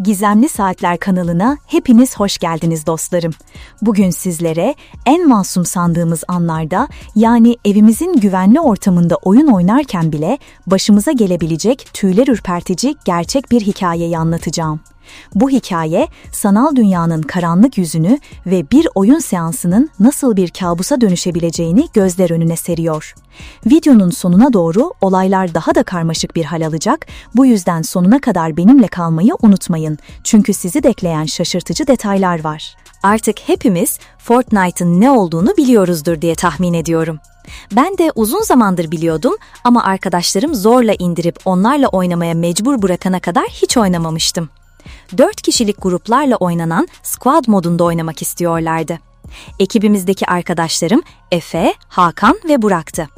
Gizemli Saatler kanalına hepiniz hoş geldiniz dostlarım. Bugün sizlere en masum sandığımız anlarda yani evimizin güvenli ortamında oyun oynarken bile başımıza gelebilecek tüyler ürpertici gerçek bir hikayeyi anlatacağım. Bu hikaye sanal dünyanın karanlık yüzünü ve bir oyun seansının nasıl bir kabusa dönüşebileceğini gözler önüne seriyor. Videonun sonuna doğru olaylar daha da karmaşık bir hal alacak. Bu yüzden sonuna kadar benimle kalmayı unutmayın. Çünkü sizi bekleyen şaşırtıcı detaylar var. Artık hepimiz Fortnite'ın ne olduğunu biliyoruzdur diye tahmin ediyorum. Ben de uzun zamandır biliyordum ama arkadaşlarım zorla indirip onlarla oynamaya mecbur bırakana kadar hiç oynamamıştım. 4 kişilik gruplarla oynanan squad modunda oynamak istiyorlardı. Ekibimizdeki arkadaşlarım Efe, Hakan ve Burak'tı.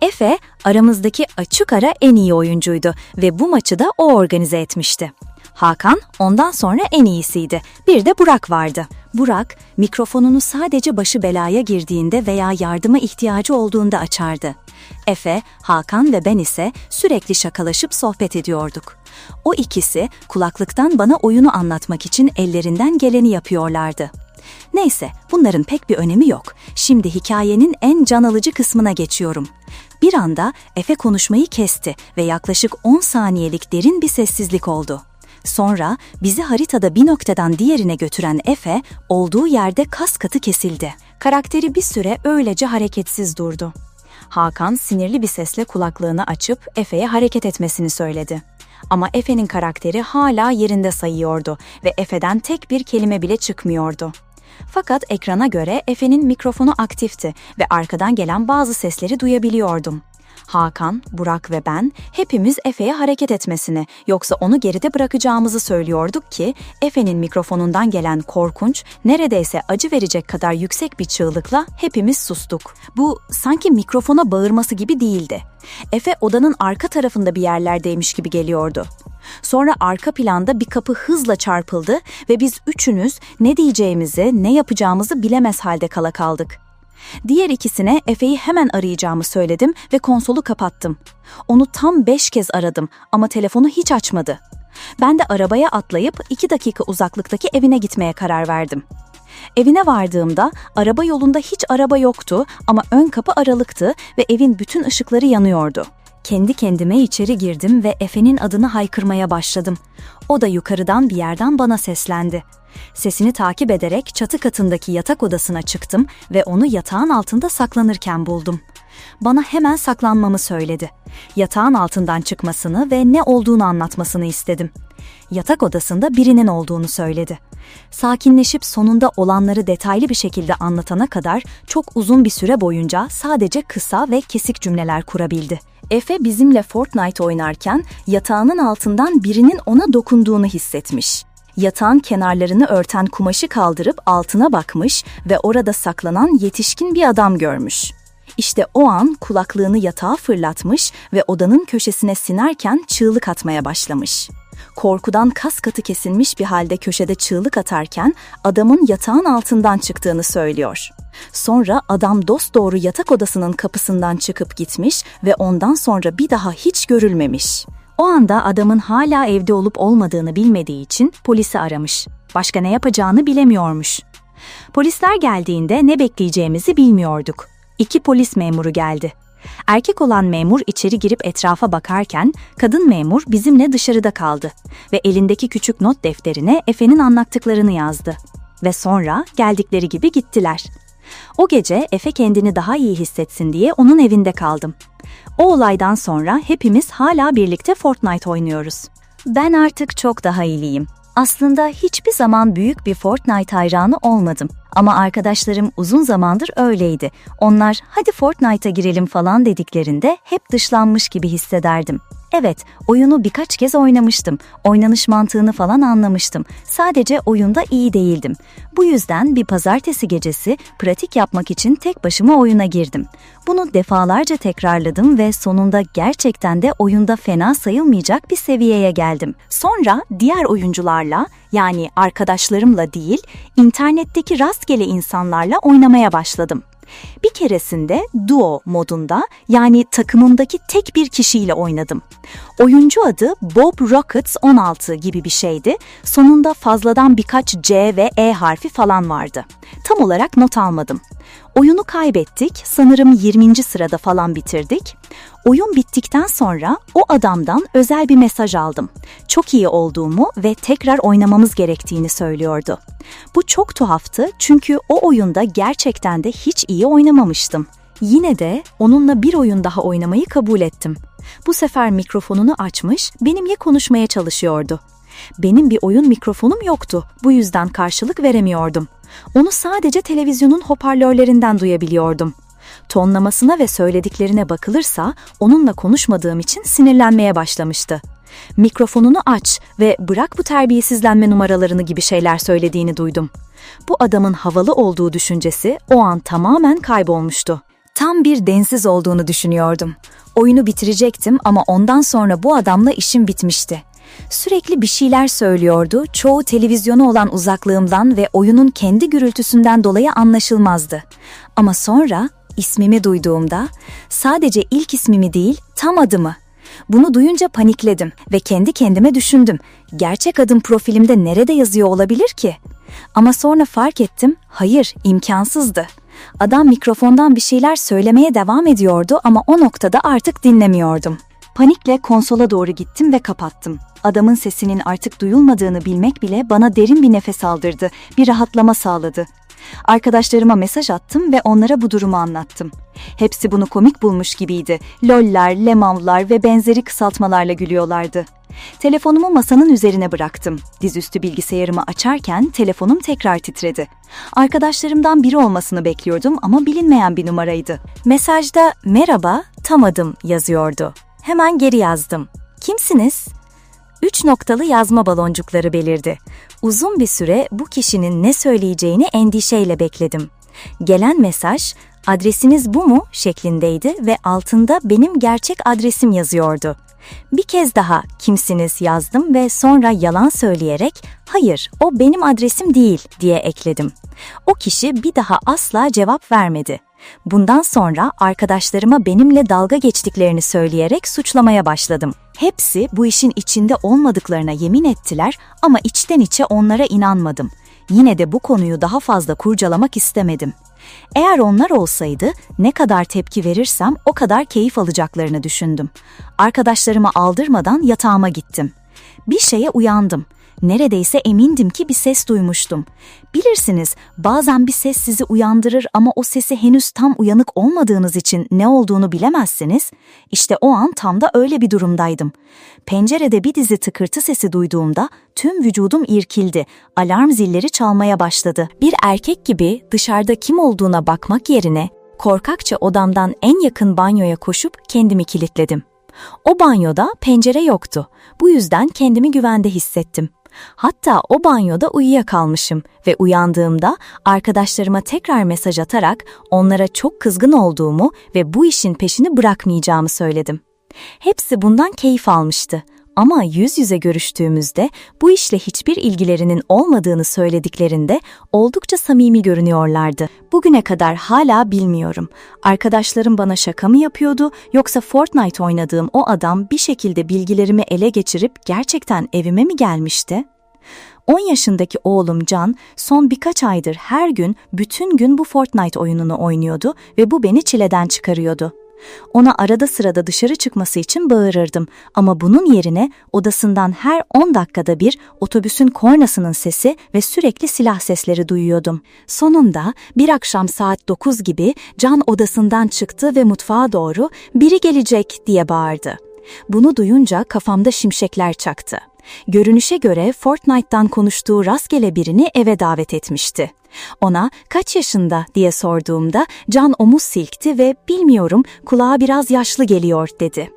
Efe aramızdaki açık ara en iyi oyuncuydu ve bu maçı da o organize etmişti. Hakan ondan sonra en iyisiydi. Bir de Burak vardı. Burak mikrofonunu sadece başı belaya girdiğinde veya yardıma ihtiyacı olduğunda açardı. Efe, Hakan ve ben ise sürekli şakalaşıp sohbet ediyorduk. O ikisi kulaklıktan bana oyunu anlatmak için ellerinden geleni yapıyorlardı. Neyse, bunların pek bir önemi yok. Şimdi hikayenin en can alıcı kısmına geçiyorum. Bir anda Efe konuşmayı kesti ve yaklaşık 10 saniyelik derin bir sessizlik oldu. Sonra bizi haritada bir noktadan diğerine götüren Efe olduğu yerde kas katı kesildi. Karakteri bir süre öylece hareketsiz durdu. Hakan sinirli bir sesle kulaklığını açıp Efe'ye hareket etmesini söyledi. Ama Efe'nin karakteri hala yerinde sayıyordu ve Efe'den tek bir kelime bile çıkmıyordu. Fakat ekrana göre Efe'nin mikrofonu aktifti ve arkadan gelen bazı sesleri duyabiliyordum. Hakan, Burak ve ben hepimiz Efe'ye hareket etmesini yoksa onu geride bırakacağımızı söylüyorduk ki Efe'nin mikrofonundan gelen korkunç, neredeyse acı verecek kadar yüksek bir çığlıkla hepimiz sustuk. Bu sanki mikrofona bağırması gibi değildi. Efe odanın arka tarafında bir yerlerdeymiş gibi geliyordu. Sonra arka planda bir kapı hızla çarpıldı ve biz üçünüz ne diyeceğimizi, ne yapacağımızı bilemez halde kala kaldık. Diğer ikisine Efe'yi hemen arayacağımı söyledim ve konsolu kapattım. Onu tam beş kez aradım ama telefonu hiç açmadı. Ben de arabaya atlayıp iki dakika uzaklıktaki evine gitmeye karar verdim. Evine vardığımda araba yolunda hiç araba yoktu ama ön kapı aralıktı ve evin bütün ışıkları yanıyordu. Kendi kendime içeri girdim ve Efe'nin adını haykırmaya başladım. O da yukarıdan bir yerden bana seslendi. Sesini takip ederek çatı katındaki yatak odasına çıktım ve onu yatağın altında saklanırken buldum. Bana hemen saklanmamı söyledi. Yatağın altından çıkmasını ve ne olduğunu anlatmasını istedim. Yatak odasında birinin olduğunu söyledi. Sakinleşip sonunda olanları detaylı bir şekilde anlatana kadar çok uzun bir süre boyunca sadece kısa ve kesik cümleler kurabildi. Efe bizimle Fortnite oynarken yatağının altından birinin ona dokunduğunu hissetmiş yatağın kenarlarını örten kumaşı kaldırıp altına bakmış ve orada saklanan yetişkin bir adam görmüş. İşte o an kulaklığını yatağa fırlatmış ve odanın köşesine sinerken çığlık atmaya başlamış. Korkudan kas katı kesilmiş bir halde köşede çığlık atarken adamın yatağın altından çıktığını söylüyor. Sonra adam dost doğru yatak odasının kapısından çıkıp gitmiş ve ondan sonra bir daha hiç görülmemiş. O anda adamın hala evde olup olmadığını bilmediği için polisi aramış. Başka ne yapacağını bilemiyormuş. Polisler geldiğinde ne bekleyeceğimizi bilmiyorduk. İki polis memuru geldi. Erkek olan memur içeri girip etrafa bakarken kadın memur bizimle dışarıda kaldı ve elindeki küçük not defterine Efe'nin anlattıklarını yazdı. Ve sonra geldikleri gibi gittiler. O gece Efe kendini daha iyi hissetsin diye onun evinde kaldım. O olaydan sonra hepimiz hala birlikte Fortnite oynuyoruz. Ben artık çok daha iyiyim. Aslında hiçbir zaman büyük bir Fortnite hayranı olmadım. Ama arkadaşlarım uzun zamandır öyleydi. Onlar hadi Fortnite'a girelim falan dediklerinde hep dışlanmış gibi hissederdim. Evet, oyunu birkaç kez oynamıştım. Oynanış mantığını falan anlamıştım. Sadece oyunda iyi değildim. Bu yüzden bir pazartesi gecesi pratik yapmak için tek başıma oyuna girdim. Bunu defalarca tekrarladım ve sonunda gerçekten de oyunda fena sayılmayacak bir seviyeye geldim. Sonra diğer oyuncularla yani arkadaşlarımla değil, internetteki rastgele insanlarla oynamaya başladım. Bir keresinde duo modunda yani takımımdaki tek bir kişiyle oynadım. Oyuncu adı Bob Rockets 16 gibi bir şeydi. Sonunda fazladan birkaç C ve E harfi falan vardı. Tam olarak not almadım. Oyunu kaybettik, sanırım 20. sırada falan bitirdik. Oyun bittikten sonra o adamdan özel bir mesaj aldım. Çok iyi olduğumu ve tekrar oynamamız gerektiğini söylüyordu. Bu çok tuhaftı çünkü o oyunda gerçekten de hiç iyi oynamamıştım. Yine de onunla bir oyun daha oynamayı kabul ettim. Bu sefer mikrofonunu açmış, benimle konuşmaya çalışıyordu. Benim bir oyun mikrofonum yoktu. Bu yüzden karşılık veremiyordum. Onu sadece televizyonun hoparlörlerinden duyabiliyordum. Tonlamasına ve söylediklerine bakılırsa onunla konuşmadığım için sinirlenmeye başlamıştı. Mikrofonunu aç ve bırak bu terbiyesizlenme numaralarını gibi şeyler söylediğini duydum. Bu adamın havalı olduğu düşüncesi o an tamamen kaybolmuştu. Tam bir densiz olduğunu düşünüyordum. Oyunu bitirecektim ama ondan sonra bu adamla işim bitmişti. Sürekli bir şeyler söylüyordu, çoğu televizyona olan uzaklığımdan ve oyunun kendi gürültüsünden dolayı anlaşılmazdı. Ama sonra ismimi duyduğumda sadece ilk ismimi değil, tam adımı. Bunu duyunca panikledim ve kendi kendime düşündüm. Gerçek adım profilimde nerede yazıyor olabilir ki? Ama sonra fark ettim, hayır, imkansızdı. Adam mikrofondan bir şeyler söylemeye devam ediyordu ama o noktada artık dinlemiyordum. Panikle konsola doğru gittim ve kapattım. Adamın sesinin artık duyulmadığını bilmek bile bana derin bir nefes aldırdı, bir rahatlama sağladı. Arkadaşlarıma mesaj attım ve onlara bu durumu anlattım. Hepsi bunu komik bulmuş gibiydi. Loller, lemavlar ve benzeri kısaltmalarla gülüyorlardı. Telefonumu masanın üzerine bıraktım. Dizüstü bilgisayarımı açarken telefonum tekrar titredi. Arkadaşlarımdan biri olmasını bekliyordum ama bilinmeyen bir numaraydı. Mesajda merhaba, tam adım yazıyordu. Hemen geri yazdım. Kimsiniz? Üç noktalı yazma baloncukları belirdi. Uzun bir süre bu kişinin ne söyleyeceğini endişeyle bekledim. Gelen mesaj, adresiniz bu mu şeklindeydi ve altında benim gerçek adresim yazıyordu. Bir kez daha kimsiniz yazdım ve sonra yalan söyleyerek hayır o benim adresim değil diye ekledim. O kişi bir daha asla cevap vermedi. Bundan sonra arkadaşlarıma benimle dalga geçtiklerini söyleyerek suçlamaya başladım. Hepsi bu işin içinde olmadıklarına yemin ettiler ama içten içe onlara inanmadım. Yine de bu konuyu daha fazla kurcalamak istemedim. Eğer onlar olsaydı ne kadar tepki verirsem o kadar keyif alacaklarını düşündüm. Arkadaşlarımı aldırmadan yatağıma gittim. Bir şeye uyandım. Neredeyse emindim ki bir ses duymuştum. Bilirsiniz, bazen bir ses sizi uyandırır ama o sesi henüz tam uyanık olmadığınız için ne olduğunu bilemezsiniz. İşte o an tam da öyle bir durumdaydım. Pencerede bir dizi tıkırtı sesi duyduğumda tüm vücudum irkildi. Alarm zilleri çalmaya başladı. Bir erkek gibi dışarıda kim olduğuna bakmak yerine korkakça odamdan en yakın banyoya koşup kendimi kilitledim. O banyoda pencere yoktu. Bu yüzden kendimi güvende hissettim. Hatta o banyoda uyuyakalmışım ve uyandığımda arkadaşlarıma tekrar mesaj atarak onlara çok kızgın olduğumu ve bu işin peşini bırakmayacağımı söyledim. Hepsi bundan keyif almıştı ama yüz yüze görüştüğümüzde bu işle hiçbir ilgilerinin olmadığını söylediklerinde oldukça samimi görünüyorlardı. Bugüne kadar hala bilmiyorum. Arkadaşlarım bana şaka mı yapıyordu yoksa Fortnite oynadığım o adam bir şekilde bilgilerimi ele geçirip gerçekten evime mi gelmişti? 10 yaşındaki oğlum Can son birkaç aydır her gün bütün gün bu Fortnite oyununu oynuyordu ve bu beni çileden çıkarıyordu. Ona arada sırada dışarı çıkması için bağırırdım ama bunun yerine odasından her 10 dakikada bir otobüsün kornasının sesi ve sürekli silah sesleri duyuyordum. Sonunda bir akşam saat 9 gibi Can odasından çıktı ve mutfağa doğru biri gelecek diye bağırdı. Bunu duyunca kafamda şimşekler çaktı. Görünüşe göre Fortnite'dan konuştuğu rastgele birini eve davet etmişti. Ona kaç yaşında diye sorduğumda Can omuz silkti ve bilmiyorum kulağa biraz yaşlı geliyor dedi.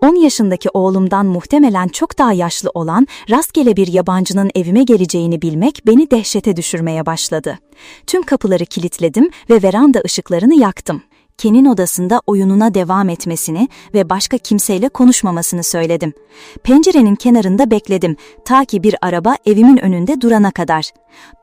10 yaşındaki oğlumdan muhtemelen çok daha yaşlı olan rastgele bir yabancının evime geleceğini bilmek beni dehşete düşürmeye başladı. Tüm kapıları kilitledim ve veranda ışıklarını yaktım. Ken'in odasında oyununa devam etmesini ve başka kimseyle konuşmamasını söyledim. Pencerenin kenarında bekledim ta ki bir araba evimin önünde durana kadar.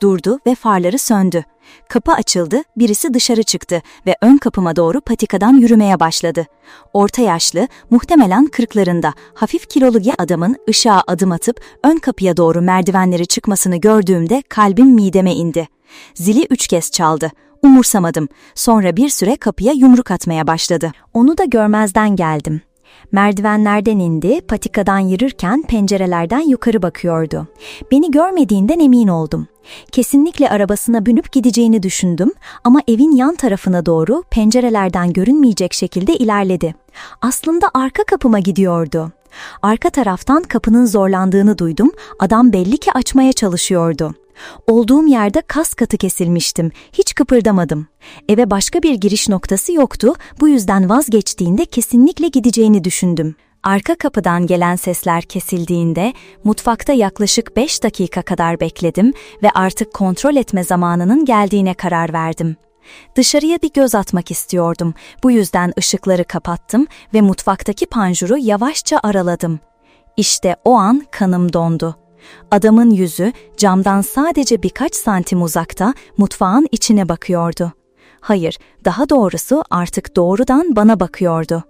Durdu ve farları söndü. Kapı açıldı, birisi dışarı çıktı ve ön kapıma doğru patikadan yürümeye başladı. Orta yaşlı, muhtemelen kırklarında, hafif kilolu bir adamın ışığa adım atıp ön kapıya doğru merdivenleri çıkmasını gördüğümde kalbim mideme indi. Zili üç kez çaldı. Umursamadım. Sonra bir süre kapıya yumruk atmaya başladı. Onu da görmezden geldim. Merdivenlerden indi, patikadan yürürken pencerelerden yukarı bakıyordu. Beni görmediğinden emin oldum. Kesinlikle arabasına binip gideceğini düşündüm ama evin yan tarafına doğru pencerelerden görünmeyecek şekilde ilerledi. Aslında arka kapıma gidiyordu. Arka taraftan kapının zorlandığını duydum. Adam belli ki açmaya çalışıyordu. Olduğum yerde kas katı kesilmiştim. Hiç kıpırdamadım. Eve başka bir giriş noktası yoktu. Bu yüzden vazgeçtiğinde kesinlikle gideceğini düşündüm. Arka kapıdan gelen sesler kesildiğinde mutfakta yaklaşık 5 dakika kadar bekledim ve artık kontrol etme zamanının geldiğine karar verdim. Dışarıya bir göz atmak istiyordum. Bu yüzden ışıkları kapattım ve mutfaktaki panjuru yavaşça araladım. İşte o an kanım dondu. Adamın yüzü camdan sadece birkaç santim uzakta mutfağın içine bakıyordu. Hayır, daha doğrusu artık doğrudan bana bakıyordu.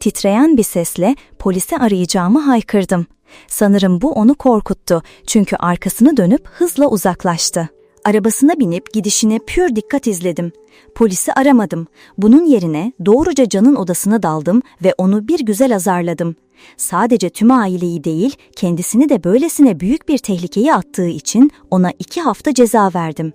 Titreyen bir sesle polisi arayacağımı haykırdım. Sanırım bu onu korkuttu çünkü arkasını dönüp hızla uzaklaştı. Arabasına binip gidişine pür dikkat izledim. Polisi aramadım. Bunun yerine doğruca Can'ın odasına daldım ve onu bir güzel azarladım. Sadece tüm aileyi değil, kendisini de böylesine büyük bir tehlikeye attığı için ona iki hafta ceza verdim.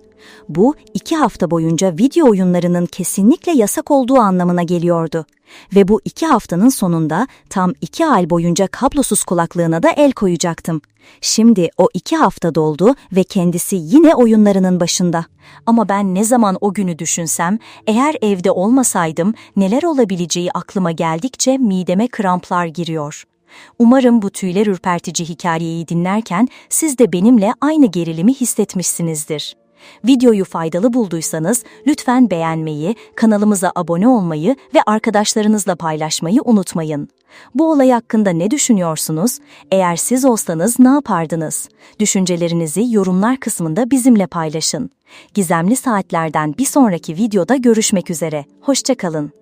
Bu, iki hafta boyunca video oyunlarının kesinlikle yasak olduğu anlamına geliyordu. Ve bu iki haftanın sonunda tam iki ay boyunca kablosuz kulaklığına da el koyacaktım. Şimdi o iki hafta doldu ve kendisi yine oyunlarının başında. Ama ben ne zaman o günü düşünsem, eğer evde olmasaydım neler olabileceği aklıma geldikçe mideme kramplar giriyor. Umarım bu tüyler ürpertici hikayeyi dinlerken siz de benimle aynı gerilimi hissetmişsinizdir. Videoyu faydalı bulduysanız lütfen beğenmeyi, kanalımıza abone olmayı ve arkadaşlarınızla paylaşmayı unutmayın. Bu olay hakkında ne düşünüyorsunuz? Eğer siz olsanız ne yapardınız? Düşüncelerinizi yorumlar kısmında bizimle paylaşın. Gizemli saatlerden bir sonraki videoda görüşmek üzere. Hoşçakalın.